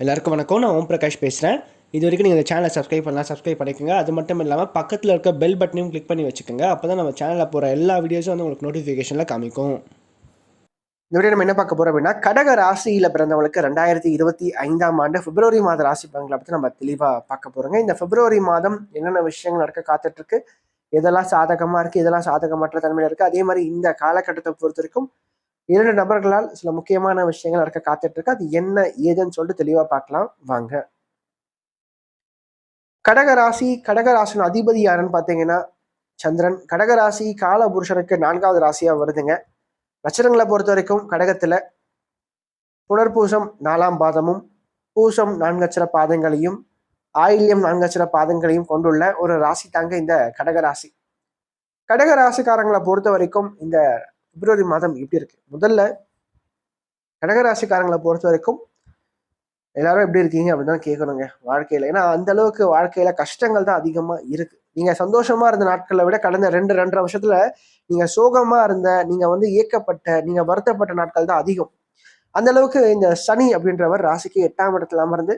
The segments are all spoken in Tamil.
எல்லாருக்கும் வணக்கம். நான் ஓம் பிரகாஷ் பேசுகிறேன் இது வரைக்கும் நீங்கள் இந்த சேனலை சப்ஸ்கிரைப் பண்ணலாம் சப்ஸ்கிரைப் பண்ணிக்கோங்க. அது மட்டும் இல்லாமல் பக்கத்தில் இருக்க பெல் பட்டனையும் கிளிக் பண்ணி வச்சுக்கோங்க. அப்போ தான் நம்ம சேனலில் போகிற எல்லா வீடியோஸும் வந்து உங்களுக்கு நோட்டிஃபிகேஷனில் காமிக்கும். இந்த வீடியோ நம்ம என்ன பார்க்க போகிறோம் அப்படின்னா கடக ராசியில் பிறந்தவங்களுக்கு ரெண்டாயிரத்தி இருபத்தி ஐந்தாம் ஆண்டு பிப்ரவரி மாத ராசி பலன்களை பற்றி நம்ம தெளிவாக பார்க்க போகிறோங்க இந்த பிப்ரவரி மாதம் என்னென்ன விஷயங்கள் நடக்க காத்துட்ருக்கு எதெல்லாம் சாதகமாக இருக்குது எதெல்லாம் சாதகமற்ற தன்மையில் இருக்குது அதே மாதிரி இந்த காலகட்டத்தை பொறுத்த வரைக்கும் இரண்டு நபர்களால் சில முக்கியமான விஷயங்கள் நடக்க காத்துட்டு இருக்கு அது என்ன ஏதுன்னு சொல்லிட்டு தெளிவா பார்க்கலாம். வாங்க. கடகராசி கடகராசின் அதிபதி யாருன்னு பார்த்தீங்கன்னா சந்திரன். கடகராசி கால புருஷனுக்கு நான்காவது ராசியா வருதுங்க. நட்சத்திரங்களை பொறுத்த வரைக்கும் கடகத்துல புனர்பூசம் நாலாம் பாதமும் பூசம் நான்கச்சர பாதங்களையும் ஆயில்யம் நான்கச்சர பாதங்களையும் கொண்டுள்ள ஒரு ராசி தாங்க இந்த கடகராசி. கடகராசிக்காரங்களை பொறுத்த வரைக்கும் இந்த பிப்ரவரி மாதம் எப்படி இருக்கு. முதல்ல கடகராசிக்காரங்களை பொறுத்த வரைக்கும் எல்லாரும் எப்படி இருக்கீங்க அப்படின்னு தான் கேட்கணுங்க வாழ்க்கையில. ஏன்னா அந்த அளவுக்கு வாழ்க்கையில கஷ்டங்கள் தான் அதிகமா இருக்கு. நீங்க சந்தோஷமா இருந்த நாட்களை விட கடந்த ரெண்டு ரெண்டரை வருஷத்துல நீங்க சோகமா இருந்த நீங்க வந்து இயக்கப்பட்ட நீங்க வருத்தப்பட்ட நாட்கள் தான் அதிகம். அந்த அளவுக்கு இந்த சனி அப்படின்றவர் ராசிக்கு எட்டாம் இடத்துல அமர்ந்து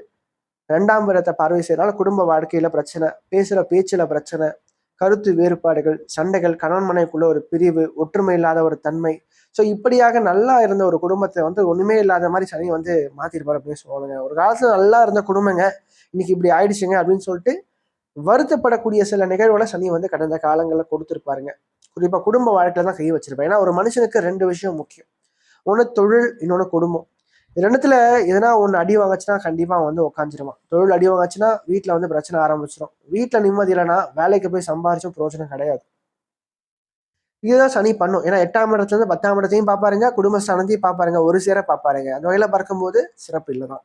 ரெண்டாம் இடத்தை பார்வை செய்யறனால குடும்ப வாழ்க்கையில பிரச்சனை பேசுற பேச்சுல பிரச்சனை கருத்து வேறுபாடுகள் சண்டைகள் கணவன் மனைக்குள்ள ஒரு பிரிவு ஒற்றுமை இல்லாத ஒரு தன்மை. ஸோ இப்படியாக நல்லா இருந்த ஒரு குடும்பத்தை வந்து ஒன்றுமே இல்லாத மாதிரி சனி வந்து மாற்றிருப்பார் அப்படின்னு சொல்லுவாங்க. ஒரு காலத்தில் நல்லா இருந்த குடும்பங்க. இன்னைக்கு இப்படி ஆயிடுச்சுங்க அப்படின்னு சொல்லிட்டு வருத்தப்படக்கூடிய சில நிகழ்வுகளை சனி வந்து கடந்த காலங்களில் கொடுத்துருப்பாருங்க. குறிப்பாக குடும்ப வாழ்க்கையில் தான் கை வச்சிருப்பாங்க ஏன்னா ஒரு மனுஷனுக்கு ரெண்டு விஷயம் முக்கியம். ஒன்று தொழில் இன்னொன்று குடும்பம். ரெண்டுத்துல எதனா ஒன்று அடி வாங்கச்சுன்னா கண்டிப்பாக வந்து உட்காந்துருவான் தொழில் அடி வாங்கச்சுன்னா வீட்டில் வந்து பிரச்சனை ஆரம்பிச்சிடும் வீட்டில் நிம்மதி இல்லைன்னா வேலைக்கு போய் சம்பாரிச்சும் பிரோஜனம் கிடையாது. இதுதான் சனி பண்ணும். ஏன்னா எட்டாம் இடத்துலேருந்து பத்தாம் இடத்தையும் பார்ப்பாருங்க குடும்பஸ்தானத்தையும் பார்ப்பாருங்க ஒரு சேர பார்ப்பாருங்க. அந்த வகையில் பார்க்கும்போது சிறப்பு இல்லை தான்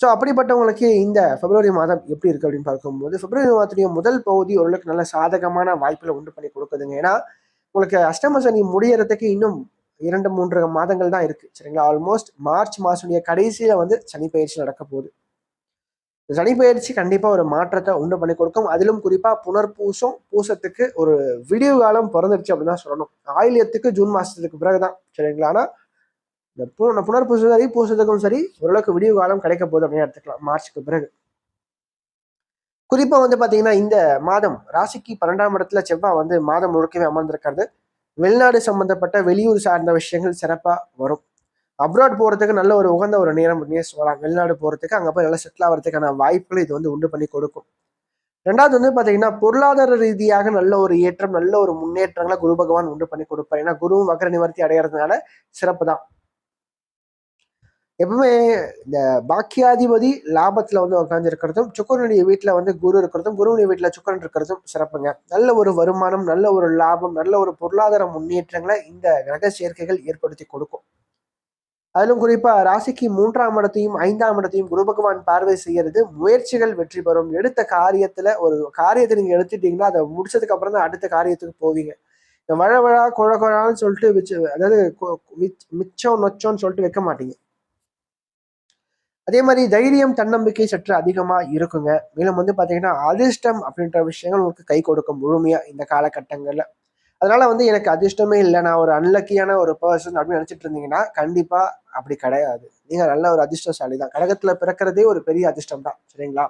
ஸோ அப்படிப்பட்டவங்களுக்கு இந்த பிப்ரவரி மாதம் எப்படி இருக்கு அப்படின்னு பார்க்கும்போது பிப்ரவரி மாதத்துடைய முதல் பகுதி ஓரளவுக்கு நல்ல சாதகமான வாய்ப்புகளை உண்டு பண்ணி கொடுக்குதுங்க. ஏன்னா உங்களுக்கு அஷ்டம சனி முடியறதுக்கு இன்னும் இரண்டு மூன்று மாதங்கள் தான் இருக்கு. சரிங்களா? ஆல்மோஸ்ட் மார்ச் மாசனுடைய கடைசியில வந்து சனி பயிற்சி நடக்க போகுது. சனி பயிற்சி கண்டிப்பா ஒரு மாற்றத்தை உண்டு பண்ணி கொடுக்கும். அதிலும் குறிப்பா புனர்பூசம் பூசத்துக்கு ஒரு விடிவு காலம் பிறந்துருச்சு அப்படின்னு தான் சொல்லணும். ஆயிலியத்துக்கு ஜூன் மாசத்துக்கு பிறகுதான். சரிங்களா? ஆனா இந்த புனர்பூசம் சரி பூசத்துக்கும் சரி ஓரளவுக்கு விடிவு காலம் கிடைக்க போகுது அப்படின்னு எடுத்துக்கலாம். மார்ச்சுக்கு பிறகு. குறிப்பா வந்து பாத்தீங்கன்னா இந்த மாதம் ராசிக்கு பன்னெண்டாம் இடத்துல செவ்வாய் வந்து மாதம் முழுக்கவே அமர்ந்திருக்கிறது. வெளிநாடு சம்பந்தப்பட்ட வெளியூர் சார்ந்த விஷயங்கள் சிறப்பாக வரும். அப்ராட் போகிறதுக்கு நல்ல ஒரு உகந்த ஒரு நேரம் அப்படின்னே சொல்லலாம். வெளிநாடு போகிறதுக்கு அங்கே போய் நல்லா செட்டில் ஆகிறதுக்கான வாய்ப்புகள் இது வந்து உண்டு பண்ணி கொடுக்கும். ரெண்டாவது வந்து பார்த்தீங்கன்னா பொருளாதார ரீதியாக நல்ல ஒரு ஏற்றம் நல்ல ஒரு முன்னேற்றங்களை குரு பகவான் உண்டு பண்ணி கொடுப்பார். ஏன்னா குருவும் வக்கர நிவர்த்தி அடைகிறதுனால சிறப்பு தான் எப்பவுமே இந்த பாக்கியாதிபதி லாபத்தில் வந்து உட்காந்துருக்கிறதும் சுக்கரனுடைய வீட்டில் வந்து குரு இருக்கிறதும் குருவுடைய வீட்டில் சுக்கரன் இருக்கிறதும் சிறப்புங்க. நல்ல ஒரு வருமானம் நல்ல ஒரு லாபம் நல்ல ஒரு பொருளாதார முன்னேற்றங்களை இந்த கிரக சேர்க்கைகள் ஏற்படுத்தி கொடுக்கும். அதிலும் குறிப்பா ராசிக்கு மூன்றாம் இடத்தையும் ஐந்தாம் இடத்தையும் குரு பகவான் பார்வை செய்யறது முயற்சிகள் வெற்றி பெறும். எடுத்த காரியத்துல ஒரு காரியத்தை நீங்க எடுத்துட்டீங்கன்னா அதை முடிச்சதுக்கு அப்புறம் தான் அடுத்த காரியத்துக்கு போவீங்க. இந்த வழ வழா குழ குழான்னு சொல்லிட்டு வச்சு அதாவது மிச்சம் நொச்சோன்னு சொல்லிட்டு வைக்க மாட்டீங்க. அதே மாதிரி தைரியம் தன்னம்பிக்கை சற்று அதிகமாக இருக்குங்க. மேலும் வந்து பார்த்தீங்கன்னா அதிர்ஷ்டம் அப்படின்ற விஷயங்கள் உங்களுக்கு கை கொடுக்கும் முழுமையாக இந்த காலகட்டங்களில். அதனால வந்து எனக்கு அதிர்ஷ்டமே இல்லை. நான் ஒரு அன்லக்கியான ஒரு பர்சன் அப்படின்னு நினச்சிட்டு இருந்தீங்கன்னா கண்டிப்பாக அப்படி கிடையாது. நீங்கள் நல்ல ஒரு அதிர்ஷ்டசாலி தான் கழகத்தில் பிறக்கிறதே ஒரு பெரிய அதிர்ஷ்டம் தான் சரிங்களா?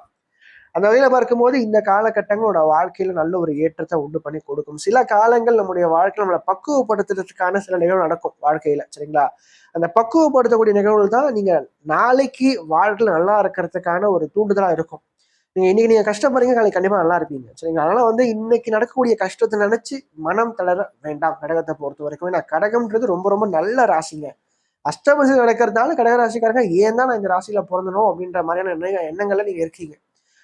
அந்த வகையில பார்க்கும்போது இந்த காலகட்டங்களோட வாழ்க்கையில நல்ல ஒரு ஏற்றத்தை உண்டு பண்ணி கொடுக்கும். சில காலங்கள் நம்முடைய வாழ்க்கையில நம்மளை பக்குவப்படுத்துறதுக்கான சில நிகழ்வு நடக்கும் வாழ்க்கையில சரிங்களா? அந்த பக்குவப்படுத்தக்கூடிய நிகழ்வுகள் தான் நீங்க நாளைக்கு வாழ்க்கையில நல்லா இருக்கிறதுக்கான ஒரு தூண்டுதலா இருக்கும். நீங்க இன்னைக்கு நீங்க கஷ்டப்படுறீங்க நாளைக்கு கண்டிப்பா நல்லா இருப்பீங்க சரிங்களா? அதனால வந்து இன்னைக்கு நடக்கக்கூடிய கஷ்டத்தை நினைச்சு மனம் தளர வேண்டாம் கடகத்தை பொறுத்த வரைக்கும். ஏன்னா கடகம்ன்றது ரொம்ப ரொம்ப நல்ல ராசிங்க. அஷ்டமசி நடக்கிறதுனால கடக ராசிக்காரங்க ஏன் தான் நான் இந்த ராசியில பிறந்தனும் அப்படின்ற மாதிரியான எண்ணங்கள்ல நீங்க இருக்கீங்க.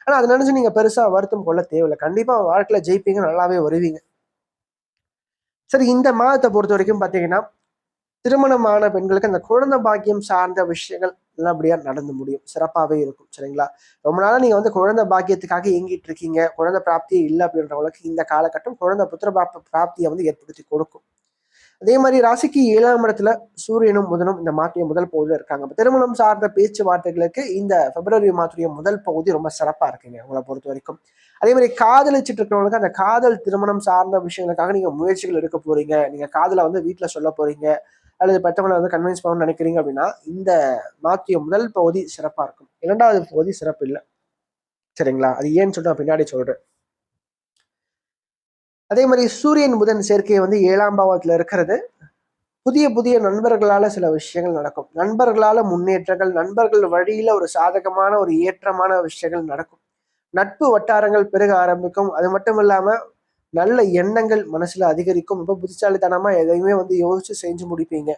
ஆனால் அதை நினைச்சு நீங்கள் பெருசாக வருத்தம் கொள்ள தேவையில்லை. கண்டிப்பாக வாழ்க்கையில் ஜெயிப்பீங்க நல்லாவே வருவீங்க. சரி இந்த மாதத்தை பொறுத்த வரைக்கும் பார்த்தீங்கன்னா திருமணமான பெண்களுக்கு அந்த குழந்தை பாக்கியம் சார்ந்த விஷயங்கள் நல்லபடியாக நடந்து முடியும். சிறப்பாகவே இருக்கும் சரிங்களா? ரொம்ப நாளாக நீங்கள் வந்து குழந்தை பாக்கியத்துக்காக இயங்கிட்டு இருக்கீங்க குழந்தை பிராப்தியே இல்லை அப்படின்றவங்களுக்கு இந்த காலகட்டம் குழந்தை புத்திர பிராப்தியை வந்து ஏற்படுத்தி கொடுக்கும். அதே மாதிரி ராசிக்கு ஏழாம் இடத்துல சூரியனும் புதனும் இந்த மாற்றிய முதல் பகுதியில் இருக்காங்க. திருமணம் சார்ந்த பேச்சுவார்த்தைகளுக்கு இந்த பிப்ரவரி மாற்றுடைய முதல் பகுதி ரொம்ப சிறப்பாக இருக்குங்க உங்களை பொறுத்த வரைக்கும். அதே மாதிரி காதலிச்சுட்டு இருக்கிறவங்களுக்கு அந்த காதல் திருமணம் சார்ந்த விஷயங்களுக்காக நீங்கள் முயற்சிகள் எடுக்க போறீங்க. நீங்கள் காதலை வந்து வீட்டில் சொல்ல போறீங்க. அல்லது பெற்றவங்களை வந்து கன்வின்ஸ் பண்ணணும்னு நினைக்கிறீங்க அப்படின்னா இந்த மாத்திய முதல் பகுதி சிறப்பாக இருக்கும். இரண்டாவது பகுதி சிறப்பு இல்லை. சரிங்களா? அது ஏன்னு சொல்லிட்டு நான் பின்னாடி சொல்கிறேன் அதே மாதிரி சூரியன் புதன் சேர்க்கை வந்து ஏழாம் பாவத்தில் இருக்கிறது. புதிய புதிய நண்பர்களால் சில விஷயங்கள் நடக்கும். நண்பர்களால் முன்னேற்றங்கள் நண்பர்கள் வழியில் ஒரு சாதகமான ஒரு ஏற்றமான விஷயங்கள் நடக்கும். நட்பு வட்டாரங்கள் பெருக ஆரம்பிக்கும். அது மட்டும் இல்லாமல் நல்ல எண்ணங்கள் மனசில் அதிகரிக்கும். ரொம்ப புத்திசாலித்தனமாக எதையுமே வந்து யோசிச்சு செஞ்சு முடிப்பீங்க.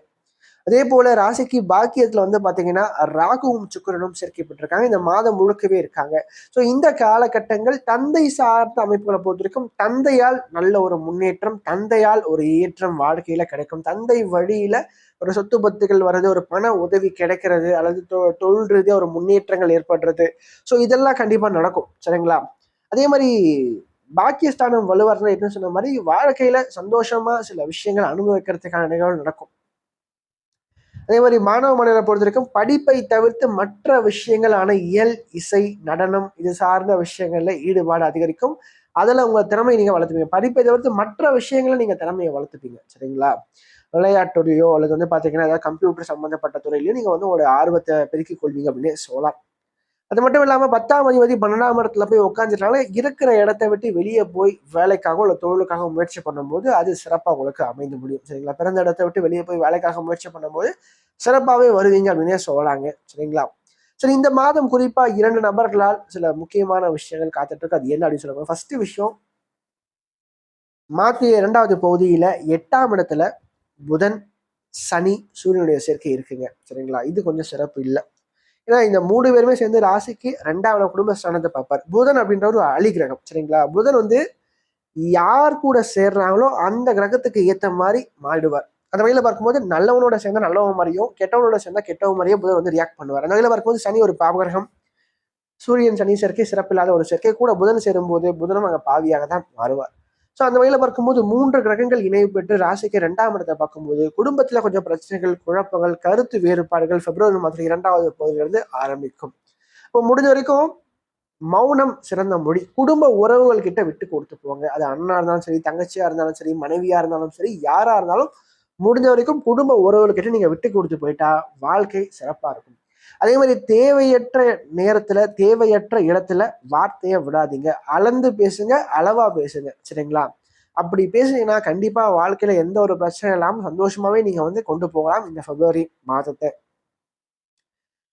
அதே போல ராசிக்கு பாக்கியத்துல வந்து பாத்தீங்கன்னா ராகுவும் சுக்கரனும் சேர்க்கப்பட்டிருக்காங்க. இந்த மாதம் முழுக்கவே இருக்காங்க. ஸோ இந்த காலகட்டங்கள் தந்தை சார்ந்த அமைப்புகளை பொறுத்திருக்கும் தந்தையால் நல்ல ஒரு முன்னேற்றம் தந்தையால் ஒரு ஏற்றம் வாழ்க்கையில கிடைக்கும். தந்தை வழியில ஒரு சொத்து பத்துகள் வர்றது ஒரு பண உதவி கிடைக்கிறது அல்லது தொழில் ரீதியாக ஒரு முன்னேற்றங்கள் ஏற்படுறது. ஸோ இதெல்லாம் கண்டிப்பாக நடக்கும். சரிங்களா? அதே மாதிரி பாக்கியஸ்தானம் வலுவார்கள் என்ன சொன்ன மாதிரி வாழ்க்கையில சந்தோஷமா சில விஷயங்கள் அனுபவிக்கிறதுக்கான நிகழ்வு நடக்கும். அதே மாதிரி மாணவ மாணவரை பொறுத்த வரைக்கும் படிப்பை தவிர்த்து மற்ற விஷயங்களான இயல் இசை நடனம் இது சார்ந்த விஷயங்கள்ல ஈடுபாடு அதிகரிக்கும். அதில் உங்கள் திறமையை நீங்கள் வளர்த்துப்பீங்க. படிப்பை தவிர்த்து மற்ற விஷயங்களை நீங்கள் திறமையை வளர்த்துப்பீங்க. சரிங்களா? விளையாட்டுலையோ அல்லது வந்து பார்த்தீங்கன்னா ஏதாவது கம்ப்யூட்டர் சம்மந்தப்பட்ட துறையிலையோ நீங்கள் வந்து உங்களோட ஆர்வத்தை பெருக்கிக் கொள்வீங்க அப்படின்னு சொல்லலாம். அது மட்டும் இல்லாமல் பத்தாம் அதிபதி பன்னெண்டாம் இடத்துல போய் உட்காந்துட்டால இருக்கிற இடத்த விட்டு வெளியே போய் வேலைக்காக இல்லை தொழிலுக்காக முயற்சி பண்ணும்போது அது சிறப்பாக உங்களுக்கு அமைந்து முடியும். சரிங்களா? பிறந்த இடத்த விட்டு வெளியே போய் வேலைக்காக முயற்சி பண்ணும்போது சிறப்பாகவே வருவீங்க அப்படின்னே சொல்லலாங்க. சரிங்களா? சரி இந்த மாதம் குறிப்பாக இரண்டு நபர்களால் சில முக்கியமான விஷயங்கள் காத்துட்டு இருக்கு. அது என்ன அப்படின்னு சொல்லுவாங்க ஃபர்ஸ்ட் விஷயம் மாத்திய இரண்டாவது பகுதியில் எட்டாம் இடத்துல புதன் சனி சூரியனுடைய சேர்க்கை இருக்குங்க. சரிங்களா? இது கொஞ்சம் சிறப்பு இல்லை. ஏன்னா இந்த மூணு பேருமே சேர்ந்து ராசிக்கு ரெண்டாவது குடும்ப ஸ்தானத்தை பார்ப்பார். புதன் அப்படின்ற ஒரு அழி கிரகம் சரிங்களா? புதன் வந்து யார் கூட சேர்றாங்களோ அந்த கிரகத்துக்கு ஏற்ற மாதிரி மாறிடுவார். அந்த வகையில் பார்க்கும்போது நல்லவனோட சேர்ந்தா நல்லவன் மாதிரியும் கெட்டவனோட சேர்ந்தா கெட்டவன் மாதிரியே புதன் வந்து ரியாக்ட் பண்ணுவார். அந்த வகையில் பார்க்கும்போது சனி ஒரு பாவகிரகம் சூரியன் சனி சேர்க்கை சிறப்பில்லாத ஒரு சேர்க்கை. கூட புதன் சேரும்போது புதனும் அங்கே பாவியாக தான் மாறுவார். ஸோ அந்த வகையில் பார்க்கும்போது மூன்று கிரகங்கள் இணைவு பெற்று ராசிக்கு இரண்டாம் இடத்தை பார்க்கும்போது குடும்பத்தில் கொஞ்சம் பிரச்சனைகள் குழப்பங்கள் கருத்து வேறுபாடுகள் பிப்ரவரி மாதம் இரண்டாவது பகுதியிலிருந்து ஆரம்பிக்கும். இப்போ முடிஞ்ச வரைக்கும் மௌனம் சிறந்த மொழி. குடும்ப உறவுகள் கிட்ட விட்டு கொடுத்து போவாங்க அது அண்ணா இருந்தாலும் சரி தங்கச்சியா இருந்தாலும் சரி மனைவியா இருந்தாலும் சரி யாரா இருந்தாலும் முடிஞ்ச வரைக்கும் குடும்ப உறவுகள் கிட்ட நீங்க விட்டு கொடுத்து போயிட்டா வாழ்க்கை சிறப்பா இருக்கும். அதே மாதிரி தேவையற்ற நேரத்துல தேவையற்ற இடத்துல வார்த்தையை விடாதீங்க. அளந்து பேசுங்க அளவா பேசுங்க. சரிங்களா? அப்படி பேசுனீங்கன்னா கண்டிப்பா வாழ்க்கையில எந்த ஒரு பிரச்சனை இல்லாமல் சந்தோஷமாவே நீங்க வந்து கொண்டு போகலாம் இந்த பிப்ரவரி மாதத்தை.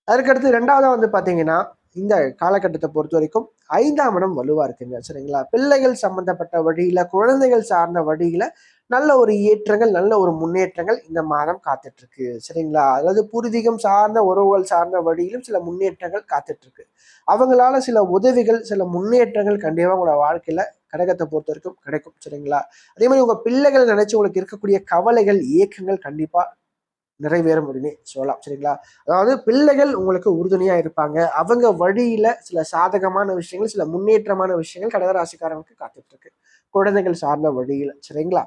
அதுக்கடுத்து ரெண்டாவதா வந்து பாத்தீங்கன்னா இந்த காலகட்டத்தை பொறுத்த வரைக்கும் ஐந்தாம் இடம் வலுவா இருக்குங்க சரிங்களா? பிள்ளைகள் சம்பந்தப்பட்ட வழியில குழந்தைகள் சார்ந்த வழியில நல்ல ஒரு ஏற்றங்கள் நல்ல ஒரு முன்னேற்றங்கள் இந்த மாதம் காத்துட்டு இருக்கு சரிங்களா? அதாவது பூர்வீகம் சார்ந்த உறவுகள் சார்ந்த வழியிலும் சில முன்னேற்றங்கள் காத்துட்டு இருக்கு அவங்களால சில உதவிகள் சில முன்னேற்றங்கள் கண்டிப்பா உங்களோட வாழ்க்கையில கடகத்தை பொறுத்த வரைக்கும் கிடைக்கும் சரிங்களா? அதே மாதிரி உங்க பிள்ளைகள் நினைச்சு உங்களுக்கு இருக்கக்கூடிய கவலைகள் இயக்கங்கள் கண்டிப்பா நிறைவேறும் அப்படின்னு சொல்லலாம் சரிங்களா? அதாவது பிள்ளைகள் உங்களுக்கு உறுதுணையா இருப்பாங்க. அவங்க வழியில சில சாதகமான விஷயங்கள் சில முன்னேற்றமான விஷயங்கள் கடகராசிக்காரங்களுக்கு காத்துட்டு இருக்கு குழந்தைகள் சார்ந்த வழியில சரிங்களா?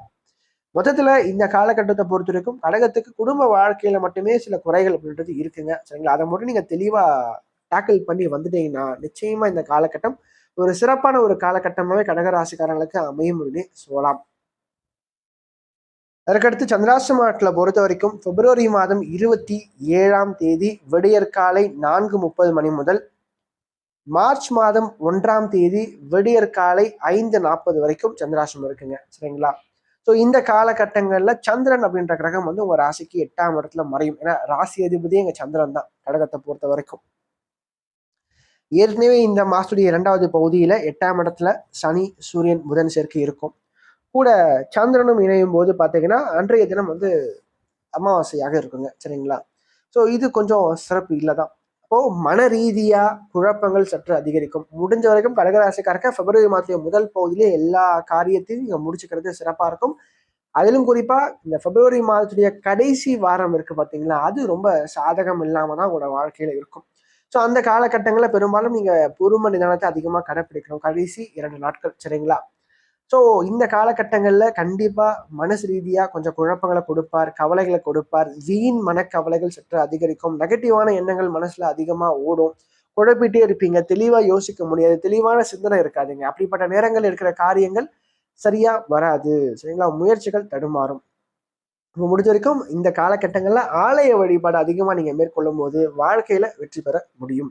மொத்தத்துல இந்த காலகட்டத்தை பொறுத்த வரைக்கும் கடகத்துக்கு குடும்ப வாழ்க்கையில மட்டுமே சில குறைகள் அப்படின்றது இருக்குங்க சரிங்களா? அதை மட்டும் நீங்க தெளிவா டேக்கிள் பண்ணி வந்துட்டீங்கன்னா நிச்சயமா இந்த காலகட்டம் ஒரு சிறப்பான ஒரு காலகட்டமாகவே கடகராசிக்காரங்களுக்கு அமையும் அப்படின்னு சொல்லலாம். அதற்கடுத்து சந்திராசிரமத்தில் பொறுத்த வரைக்கும் பிப்ரவரி மாதம் இருபத்தி ஏழாம் தேதி விடியற்காலை நான்கு முப்பது மணி முதல் மார்ச் மாதம் ஒன்றாம் தேதி விடியற்காலை ஐந்து நாற்பது வரைக்கும் சந்திராசிரமம் இருக்குங்க சரிங்களா? ஸோ இந்த காலகட்டங்களில் சந்திரன் அப்படின்ற கிரகம் வந்து உங்கள் ராசிக்கு எட்டாம் இடத்துல மறையும். ஏன்னா ராசி அதிபதி எங்கள் சந்திரன் தான் கடகத்தை பொறுத்த வரைக்கும். ஏற்கனவே இந்த மாசத்துடைய இரண்டாவது பகுதியில் எட்டாம் இடத்துல சனி சூரியன் புதன் சேர்க்கை இருக்கும். கூட சந்திரனும் இணையும் போது பார்த்தீங்கன்னா அன்றைய தினம் வந்து அமாவாசையாக இருக்குங்க. சரிங்களா? ஸோ இது கொஞ்சம் சிறப்பு இல்லை தான் அப்போ மன ரீதியா குழப்பங்கள் சற்று அதிகரிக்கும். முடிஞ்ச வரைக்கும் கடகராசிக்காரக்க பிப்ரவரி மாதத்துடைய முதல் பகுதியிலே எல்லா காரியத்தையும் நீங்கள் முடிச்சுக்கிறது சிறப்பாக இருக்கும். அதிலும் குறிப்பா இந்த பிப்ரவரி மாதத்துடைய கடைசி வாரம் இருக்கு பார்த்தீங்களா? அது ரொம்ப சாதகம் இல்லாம தான் உங்களோட வாழ்க்கையில இருக்கும். ஸோ அந்த காலகட்டங்களில் பெரும்பாலும் நீங்க பொறுமை நிதானத்தை அதிகமாக கடைப்பிடிக்கணும். கடைசி இரண்டு நாட்கள். சரிங்களா? ஸோ இந்த காலகட்டங்களில் கண்டிப்பாக மனசு ரீதியாக கொஞ்சம் குழப்பங்களை கொடுப்பார் கவலைகளை கொடுப்பார். வீண் மனக்கவலைகள் சற்று அதிகரிக்கும். நெகட்டிவான எண்ணங்கள் மனசில் அதிகமாக ஓடும். குழப்பிட்டே இருப்பீங்க. தெளிவாக யோசிக்க முடியாது. தெளிவான சிந்தனை இருக்காதுங்க. அப்படிப்பட்ட நேரங்கள் இருக்கிற காரியங்கள் சரியாக வராது. சரிங்களா? முயற்சிகள் தடுமாறும். இப்போ முடிஞ்ச வரைக்கும் இந்த காலகட்டங்களில் ஆலய வழிபாடு அதிகமாக நீங்கள் மேற்கொள்ளும் போது வாழ்க்கையில் வெற்றி பெற முடியும்.